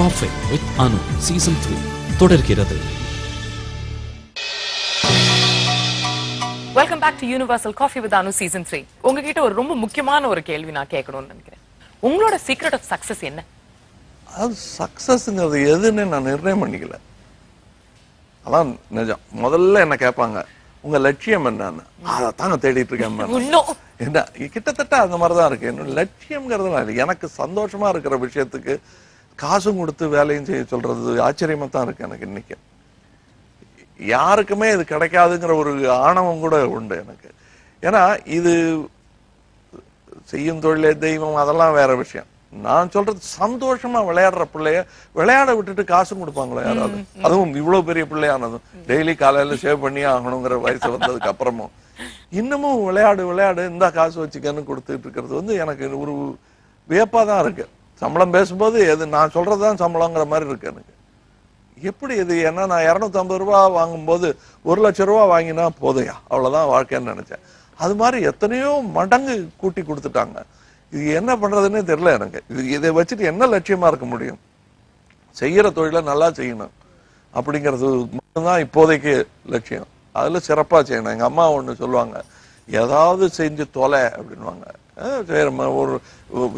Coffee with Anu season three தொடர்கிறது. Welcome back to Universal coffee with Anu season three உங்ககிட்ட ஒரு ரொம்ப முக்கியமான ஒரு கேள்வி நான் கேட்கணும்னு நினைக்கிறேன். உங்களோட சீக்ரெட் ஆஃப் சக்சஸ் என்ன? அது சக்சஸ்ங்கிறது எதுன்னு நான் நிர்ணயம் பண்ணிக்கல. அதான் நிஜம். முதல்ல என்ன கேட்பாங்க உங்க லட்சியம் என்னன்னு? அதைத்தான் நான் தேடிட்டு இருக்கேன். இன்னும் என்ன கிட்டத்தட்ட அந்த மாதிரிதான் இருக்கு. என்னோட லட்சியம்ங்கிறதுலாம் இல்லை. எனக்கு சந்தோஷமா இருக்கிற விஷயத்துக்கு காசும் கொடுத்து வேலையும் செய்ய சொல்றது ஆச்சரியமா தான் இருக்கு எனக்கு இன்னைக்கு. யாருக்குமே இது கிடைக்காதுங்கிற ஒரு ஆணவம் கூட உண்டு எனக்கு. ஏன்னா இது செய்யும் தொழிலே தெய்வம் அதெல்லாம் வேற விஷயம். நான் சொல்றது சந்தோஷமா விளையாடுற பிள்ளைய விளையாட விட்டுட்டு காசும் கொடுப்பாங்களோ யாராவது? அதுவும் இவ்வளவு பெரிய பிள்ளையானதும். டெய்லி காலையில சேவ் பண்ணி ஆகணுங்கிற வயசு வந்ததுக்கு அப்புறமும் இன்னமும் விளையாடு விளையாடு இந்த காசு வச்சுக்கன்னு கொடுத்துட்டு இருக்கிறது வந்து எனக்கு ஒரு வியப்பா தான் இருக்கு. சம்பளம் பேசும்போது எது நான் சொல்கிறது தான் சம்பளங்கிற மாதிரி இருக்கு எனக்கு. எப்படி இது? ஏன்னா நான் இரநூத்தம்பது ரூபா வாங்கும்போது ஒரு லட்சம் ரூபா வாங்கினா போதையா அவ்வளோதான் வாழ்க்கைன்னு நினச்சேன். அது மாதிரி எத்தனையோ மடங்கு கூட்டி கொடுத்துட்டாங்க. இது என்ன பண்ணுறதுன்னே தெரில எனக்கு. இது இதை வச்சுட்டு என்ன லட்சியமாக இருக்க முடியும்? செய்கிற தொழிலை நல்லா செய்யணும். அப்படிங்கிறது மட்டும்தான் இப்போதைக்கு லட்சியம். அதில் சிறப்பாக செய்யணும். எங்கள் அம்மா ஒன்று சொல்லுவாங்க. ஏதாவது செஞ்சு தொலை அப்படின்வாங்க ஒரு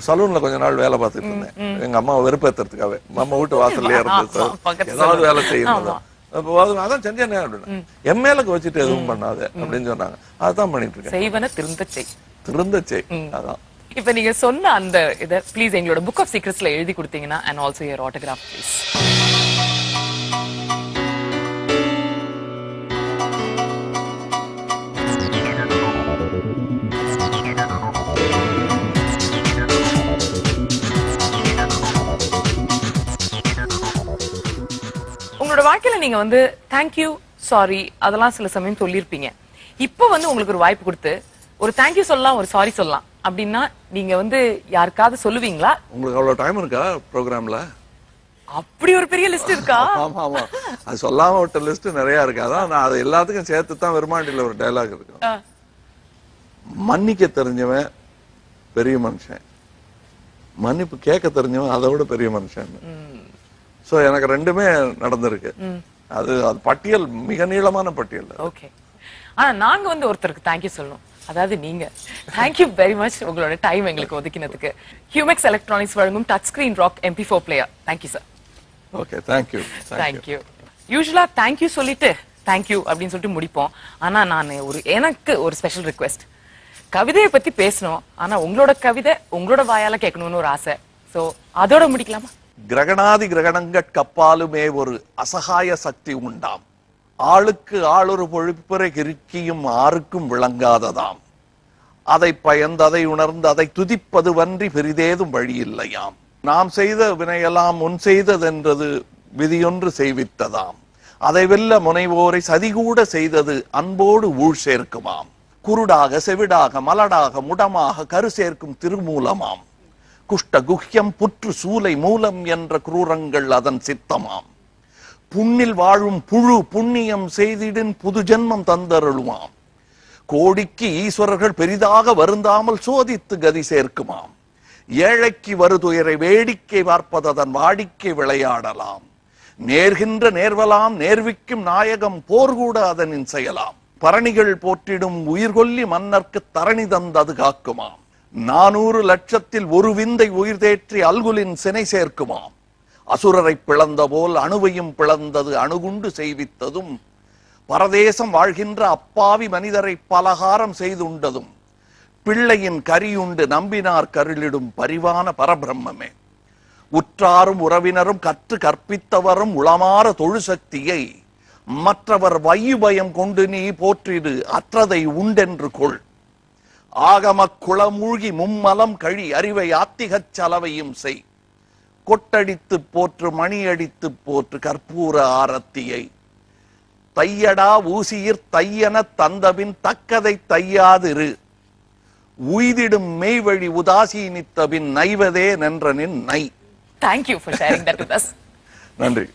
சலூன்ல கொஞ்ச நாள் வேலை பார்த்துட்டு இருந்தேன். எங்க அம்மா வெறுப்பேத்துறதுக்காக நம்ம வீட்டு வாசல்லே இருந்து சார் ஏதாவது. வேலை செய்யணும். அப்போ அது அதான் செஞ்சேனே அப்படின்னு. வச்சுட்டு எதுவும் பண்ணாத அப்படின்னு சொன்னாங்க. அதான் பண்ணிட்டு இருக்கேன். செய்வன திருந்த செய். திருந்த செய். அதான். இப்ப நீங்க சொன்ன அந்த இத ப்ளீஸ் எங்களோட புக் ஆஃப் சீக்ரெட்ஸ்ல எழுதி கொடுத்தீங்கன்னா and also your autograph please உங்களோட வாழ்க்கையில நீங்க வந்து தேங்க்யூ சாரி அதெல்லாம் சில சமயம் சொல்லியிருப்பீங்க. இப்போ வந்து உங்களுக்கு ஒரு வாய்ப்பு கொடுத்து ஒரு தேங்க்யூ சொல்லலாம் ஒரு சாரி சொல்லலாம். அப்படின்னா நீங்க வந்து யாருக்காவது சொல்லுவீங்களா? உங்களுக்கு அவ்வளவு டைம் இருக்கா ப்ரோக்ராம்ல அப்படி ஒரு பெரிய லிஸ்ட் இருக்கா? ஆமா ஆமா. அது சொல்லாம விட்ட லிஸ்ட் நிறைய இருக்கு. அதான் நான் அது எல்லாத்துக்கும் சேர்த்து தான் விரும்மாண்டில ஒரு டயலாக் இருக்கு. மன்னிக்க தெரிஞ்சவன் பெரிய மனுஷன். மன்னிப்பு கேட்க தெரிஞ்சவன் அதை விட பெரிய மனுஷன். சோ எனக்கு ரெண்டுமே நடந்திருக்கு. அது அது பட்டியல் மிக நீளமான பட்டியல் ஓகே ஆனா நாங்க வந்து ஒருத்தருக்கு தேங்க்யூ சொல்லணும். அதாவது நீங்க. தேங்க்யூ வெரி மச் உங்களோட டைம் எங்களுக்கு ஒதுக்கினதுக்கு. ஹியூமெக்ஸ் எலக்ட்ரானிக்ஸ் வழங்கும் touch screen rock MP four player thank you sir okay thank you thank you thank you usually thank you சொல்லிட்டு தேங்க்யூ அப்படின்னு சொல்லிட்டு முடிப்போம். ஆனா நான் ஒரு எனக்கு ஒரு ஸ்பெஷல் ரிக்வெஸ்ட் கவிதையை பத்தி பேசணும். ஆனா உங்களோட கவிதை உங்களோட வாயால கேட்கணும்னு ஒரு ஆசை. சோ அதோட முடிக்கலாமா? கிரகணாதி கிரகணங்கட்கப்பாலுமே ஒரு அசகாய சக்தி உண்டாம். ஆளுக்கு ஆளொரு பொழிப்புரை கிருக்கியும் ஆருக்கும் விளங்காததாம். அதை பயந்து அதை உணர்ந்து அதை துதிப்பது வன்றி பெரிதேதும் வழியில்லையாம் நாம் செய்த வினையெல்லாம் முன் செய்ததென்றது விதியொன்று செய்வித்ததாம். அதை வெல்ல முனைவோரை சதிகூட செய்தது அன்போடு ஊழ் சேர்க்குமாம். குருடாக செவிடாக மலடாக முடமாக கரு சேர்க்கும் திருமூலமாம். குஷ்ட குஹ்யம் புற்று சூலை மூலம் என்ற குரூரங்கள் அதன் சித்தமாம். புண்ணில் வாழும் புழு புண்ணியம் செய்திடின் புது ஜென்மம் தந்தருளுமாம். கோடிக்கு ஈஸ்வரர்கள் பெரிதாக வருந்தாமல் சோதித்து கதி சேர்க்குமாம். ஏழைக்கு வருதுயரை வேடிக்கை பார்ப்பதன் வாடிக்கை விளையாடலாம். நேர்கின்ற நேர்வலாம் நேர்விக்கும் நாயகம் போர் கூட அதனின் செயலாம் பரணிகள் போற்றிடும் உயிர்கொல்லி மன்னர்க்கு தரணி தந்தது காக்குமாம். நானூறு லட்சத்தில் ஒரு விந்தை உயிர் தேற்றி அல்குலின் சினை சேர்க்குமாம் அசுரரை பிளந்த போல் அணுவையும் பிளந்தது அணுகுண்டு செய்வித்ததும் பரதேசம் வாழ்கின்ற அப்பாவி மனிதரை பலகாரம் செய்துண்டதும் பிள்ளையின் கரியுண்டு நம்பினார் கருளிடும் பரிவான பரபிரம்மமே. உற்றாரும் உறவினரும் கற்று கற்பித்தவரும் உளமாற தொழுசக்தியை மற்றவர் வையுபயம் கொண்டு நீ போற்றிடு அற்றதை உண்டென்று கொள். ஆகமக் குளமூழ்கி மும்மலம் கழி அறிவை ஆத்திகச் சலவையும் செய். கொட்டடித்து போற்று மணியடித்து போற்று கற்பூர ஆரத்தியை. தையடா ஊசியிற் தையன தந்தபின் தக்கதை தையாதிரு. உய்திடும் மெய்வழி உதாசீனித்தபின் நைவதே நின்றனின் நை. Thank you for sharing that with us நன்றி.